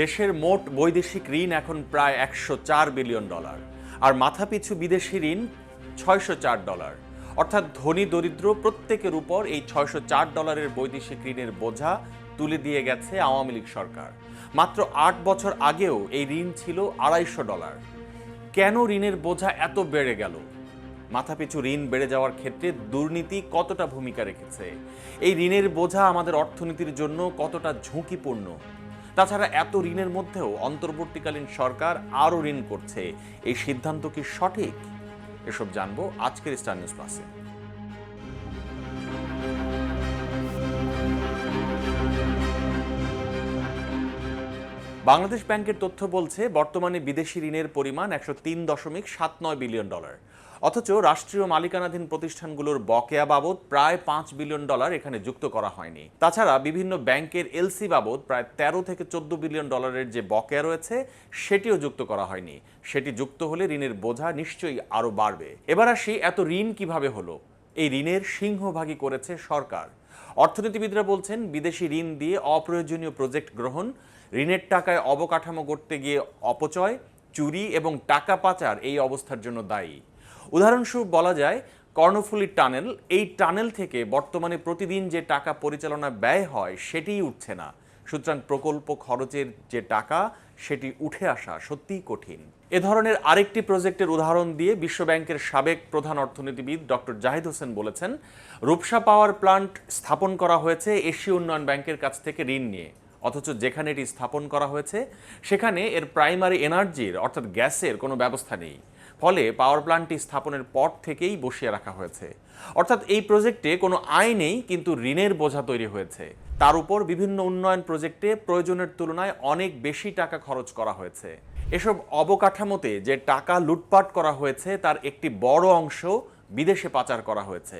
দেশের মোট বৈদেশিক ঋণ এখন প্রায় একশো চার বিলিয়ন ডলার, আর মাথাপিছু বিদেশি ঋণ ছয়শো চার ডলার। অর্থাৎ ধনী দরিদ্র প্রত্যেকের উপর এই ছয়শো চার ডলারের বৈদেশিক ঋণের বোঝা তুলে দিয়ে গেছে আওয়ামী লীগ সরকার। মাত্র আট বছর আগেও এই ঋণ ছিল আড়াইশো ডলার। কেন ঋণের বোঝা এত বেড়ে গেল? মাথাপিছু ঋণ বেড়ে যাওয়ার ক্ষেত্রে দুর্নীতি কতটা ভূমিকা রেখেছে? এই ঋণের বোঝা আমাদের অর্থনীতির জন্য কতটা ঝুঁকিপূর্ণ? তাছাড়া এত ঋণের মধ্যেও অন্তর্বর্তীকালীন সরকার আরও ঋণ করছে। এই সিদ্ধান্ত কি সঠিক? এসব জানব আজকের স্টার নিউজ প্লাসে। বাংলাদেশ ব্যাংকের তথ্য বলছে, বর্তমানে বিদেশি ঋণের পরিমাণ একশো তিন দশমিক সাত নয় বিলিয়ন ডলার। অথচ রাষ্ট্রীয় মালিকানাধীন প্রতিষ্ঠানগুলোর বকেয়া বাবদ প্রায় পাঁচ বিলিয়ন ডলার এখানে যুক্ত করা হয়নি। তাছাড়া বিভিন্ন ব্যাংকের এলসি বাবদ প্রায় তেরো থেকে চোদ্দ বিলিয়ন ডলারের যে বকেয়া রয়েছে, সেটিও যুক্ত করা হয়নি। সেটি যুক্ত হলে ঋণের বোঝা নিশ্চয়ই আরও বাড়বে। এবার আসি, এত ঋণ কীভাবে হলো? এই ঋণের সিংহভাগই করেছে সরকার। অর্থনীতিবিদরা বলছেন, বিদেশি ঋণ দিয়ে অপ্রয়োজনীয় প্রজেক্ট গ্রহণ, ঋণের টাকায় অবকাঠামো করতে গিয়ে অপচয়, চুরি এবং টাকা পাচার এই অবস্থার জন্য দায়ী। উদাহরণস্বরূপ বলা যায়, কর্ণফুলী টানেল, এই টানেল থেকে বর্তমানে প্রতিদিন যে টাকা পরিচালনা ব্যয় হয়, সেটিই উঠছে না। সুতরাং প্রকল্প খরচের যে টাকা, সেটি উঠে আসা সত্যিই কঠিন। এ ধরনের আরেকটি প্রজেক্টের উদাহরণ দিয়ে বিশ্বব্যাংকের সাবেক প্রধান অর্থনীতিবিদ ডক্টর জাহিদ হোসেন বলেছেন, রূপসা পাওয়ার প্লান্ট স্থাপন করা হয়েছে এশীয় উন্নয়ন ব্যাংকের কাছ থেকে ঋণ নিয়ে। অথচ যেখানে এটি স্থাপন করা হয়েছে, সেখানে এর প্রাইমারি এনার্জির অর্থাৎ গ্যাসের কোনো ব্যবস্থা নেই। ফলে পাওয়ার প্ল্যান্টটি স্থাপনের পর থেকেই বসিয়ে রাখা হয়েছে। অর্থাৎ এই প্রজেক্টে কোনো আয় নেই, কিন্তু ঋণের বোঝা তৈরি হয়েছে। তার উপর বিভিন্ন উন্নয়ন প্রজেক্টে প্রয়োজনের তুলনায় অনেক বেশি টাকা খরচ করা হয়েছে। এসব অবকাঠামোতে যে টাকা লুটপাট করা হয়েছে, তার একটি বড় অংশ বিদেশে পাচার করা হয়েছে।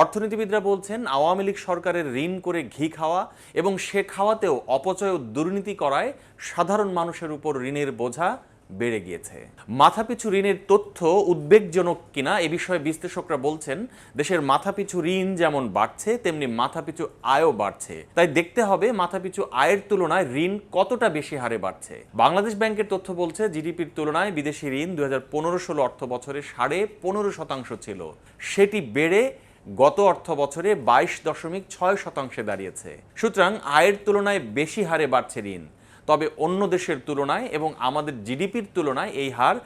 অর্থনীতিবিদরা বলছেন, আওয়ামী লীগ সরকারের ঋণ করে ঘি খাওয়া এবং সে খাওয়াতেও অপচয় ও দুর্নীতি করায় সাধারণ মানুষের উপর ঋণের বোঝা বেড়ে গিয়েছে। মাথাপিছু ঋণের তথ্য উদ্বেগজনক কিনা এ বিষয়ে বিশ্লেষকরা বলছেন, দেশের মাথাপিছু ঋণ যেমন বাড়ছে, তেমনি মাথাপিছু আয়ও বাড়ছে। তাই দেখতে হবে মাথাপিছু আয়ের তুলনায় ঋণ কতটা বেশি হারে বাড়ছে। বাংলাদেশ ব্যাংকের তথ্য বলছে, জিডিপির তুলনায় বিদেশি ঋণ দু হাজার পনেরো ষোলো অর্থ বছরে সাড়ে পনেরো শতাংশ ছিল। সেটি বেড়ে গত অর্থ বছরে বাইশ দশমিক ছয় শতাংশে দাঁড়িয়েছে। সুতরাং আয়ের তুলনায় বেশি হারে বাড়ছে ঋণ। তবে অন্য দেশের তুলনায় এবং আমাদের জিডিপির তুলনায় এই হার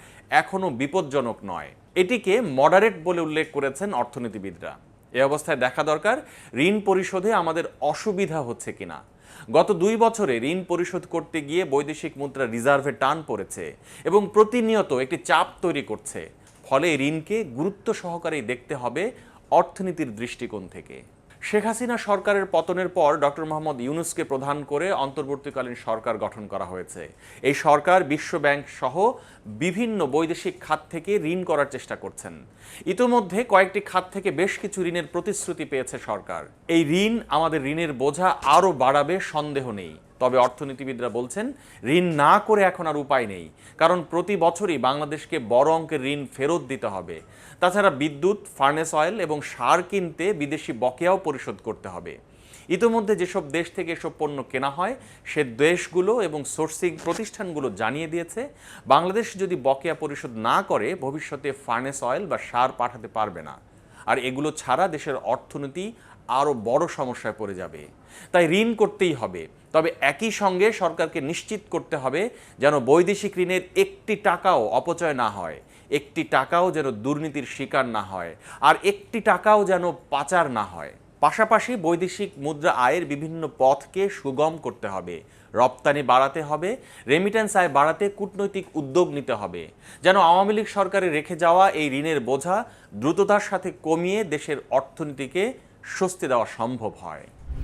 এখনও বিপজ্জনক নয়। এটিকে মডারেট বলে উল্লেখ করেছেন অর্থনীতিবিদরা। এ অবস্থায় দেখা দরকার, ঋণ পরিশোধে আমাদের অসুবিধা হচ্ছে কিনা। গত দুই বছরে ঋণ পরিশোধ করতে গিয়ে বৈদেশিক মুদ্রা রিজার্ভে টান পড়েছে এবং প্রতিনিয়ত একটি চাপ তৈরি করছে। ফলে ঋণকে গুরুত্ব সহকারেই দেখতে হবে অর্থনীতির দৃষ্টিকোণ থেকে। শেখ হাসিনা সরকারের পতনের পর ডক্টর মোহাম্মদ ইউনুসকে প্রধান করে অন্তর্বর্তীকালীন সরকার গঠন করা হয়েছে। এই সরকার বিশ্ব ব্যাংক সহ বিভিন্ন বৈদেশিক খাত থেকে ঋণ করার চেষ্টা করছেন। ইতোমধ্যে কয়েকটি খাত থেকে বেশ কিছু ঋণের প্রতিশ্রুতি পেয়েছে সরকার। এই ঋণ আমাদের ঋণের বোঝা আরও বাড়াবে সন্দেহ নেই। তবে অর্থনীতিবিদরা বলছেন, ঋণ না করে এখন আর উপায় নেই, কারণ প্রতি বছরই বাংলাদেশকে বড় অঙ্কের ঋণ ফেরত দিতে হবে। তাছাড়া বিদ্যুৎ, ফার্নেস অয়েল এবং সার কিনতে বিদেশি বকেয়াও পরিশোধ করতে হবে। ইতোমধ্যে যেসব দেশ থেকে এসব পণ্য কেনা হয়, সে দেশগুলো এবং সোর্সিং প্রতিষ্ঠানগুলো জানিয়ে দিয়েছে, বাংলাদেশ যদি বকেয়া পরিশোধ না করে, ভবিষ্যতে ফার্নেস অয়েল বা সার পাঠাতে পারবে না। আর এগুলো ছাড়া দেশের অর্থনীতি আরও বড় সমস্যায় পড়ে যাবে। তাই ঋণ করতেই হবে। তবে একই সঙ্গে সরকারকে নিশ্চিত করতে হবে যেন বৈদেশিক ঋণের একটি টাকাও অপচয় না হয়, একটি টাকাও যেন দুর্নীতির শিকার না হয়, আর একটি টাকাও যেন পাচার না হয়। পাশাপাশি বৈদেশিক মুদ্রা আয়ের বিভিন্ন পথকে সুগম করতে হবে, রপ্তানি বাড়াতে হবে রেমিটেন্স আয় বাড়াতে কূটনৈতিক উদ্যোগ নিতে হবে, যেন আওয়ামী লীগ সরকারের রেখে যাওয়া এই ঋণের বোঝা দ্রুততার সাথে কমিয়ে দেশের অর্থনীতিকে স্বস্তি দেওয়া সম্ভব হয়।